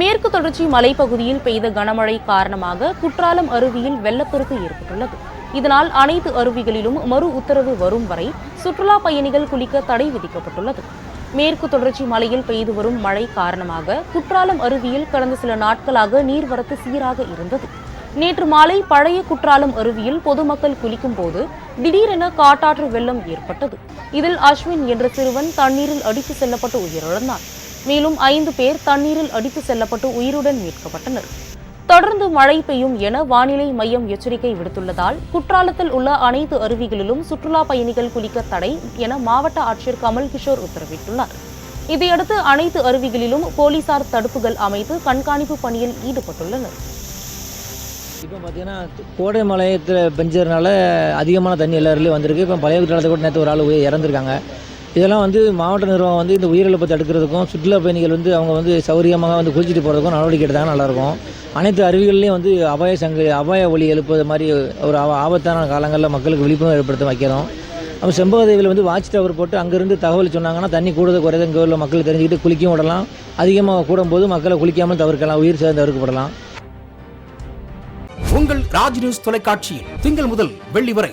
மேற்கு தொடர்ச்சி மலைப்பகுதியில் பெய்த கனமழை காரணமாக குற்றாலம் அருவியில் வெள்ளப்பெருக்கு ஏற்பட்டுள்ளது. இதனால் அனைத்து அருவிகளிலும் மறு உத்தரவு வரும் வரை சுற்றுலா பயணிகள் குளிக்க தடை விதிக்கப்பட்டுள்ளது. மேற்கு தொடர்ச்சி மலையில் பெய்து வரும் மழை காரணமாக குற்றாலம் அருவியில் கடந்த சில நாட்களாக நீர்வரத்து சீராக இருந்தது. நேற்று மாலை பழைய குற்றாலம் அருவியில் பொதுமக்கள் குளிக்கும் போது திடீரென காட்டாற்று வெள்ளம் ஏற்பட்டது. இதில் அஸ்வின் என்ற சிறுவன் தண்ணீரில் அடித்து செல்லப்பட்டு உயிரிழந்தான். மேலும் ஐந்து பேர் தண்ணீரில் அடித்து செல்லப்பட்டு உயிருடன் மீட்கப்பட்டனர். தொடர்ந்து மழை பெய்யும் என வானிலை மையம் எச்சரிக்கை விடுத்துள்ளதால் குற்றாலத்தில் உள்ள அனைத்து அருவிகளிலும் சுற்றுலா பயணிகள் குளிக்க தடை என மாவட்ட ஆட்சியர் கமல் கிஷோர் உத்தரவிட்டுள்ளார். இதையடுத்து அனைத்து அருவிகளிலும் போலீசார் தடுப்புகள் அமைத்து கண்காணிப்பு பணியில் ஈடுபட்டுள்ளனர். இப்போ பார்த்தீங்கன்னா கோடை மலையத்தில் பெஞ்சதுனால அதிகமான தண்ணி எல்லாருலேயும் வந்திருக்கு. இப்போ பழைய குற்றாலத்தை கூட நேற்று ஒரு ஆள் இறந்துருக்காங்க. இதெல்லாம் வந்து மாவட்ட நிர்வாகம் வந்து இந்த உயிரிழப்பை தடுக்கிறதுக்கும் சுற்றுலா பயணிகள் வந்து அவங்க வந்து சௌரியமாக வந்து குளிச்சுட்டு போகிறதுக்கும் நடவடிக்கை எடுத்தாங்க நல்லாயிருக்கும். அனைத்து அருவிகள்லேயும் வந்து அபாய சங்க அபாய ஒளி எழுப்புவது மாதிரி ஒரு ஆபத்தான காலங்களில் மக்களுக்கு விழிப்புணர்வு ஏற்படுத்த வைக்கிறோம். அப்போ செம்பகதேவியில் வந்து வாட்ச் டவர் போட்டு அங்கேருந்து தகவல் சொன்னாங்கன்னா தண்ணி கூடுதல் குறையுது இங்கே உள்ள மக்கள் தெரிஞ்சுக்கிட்டு குளிக்கவும் விடலாம். அதிகமாக கூடும்போது மக்களை குளிக்காமல் தவிர்க்கலாம் உயிர் சேர்ந்து தவிர்க்கப்படலாம் உங்கள் ராஜ் நியூஸ் தொலைக்காட்சியில் திங்கள் முதல் வெள்ளி வரை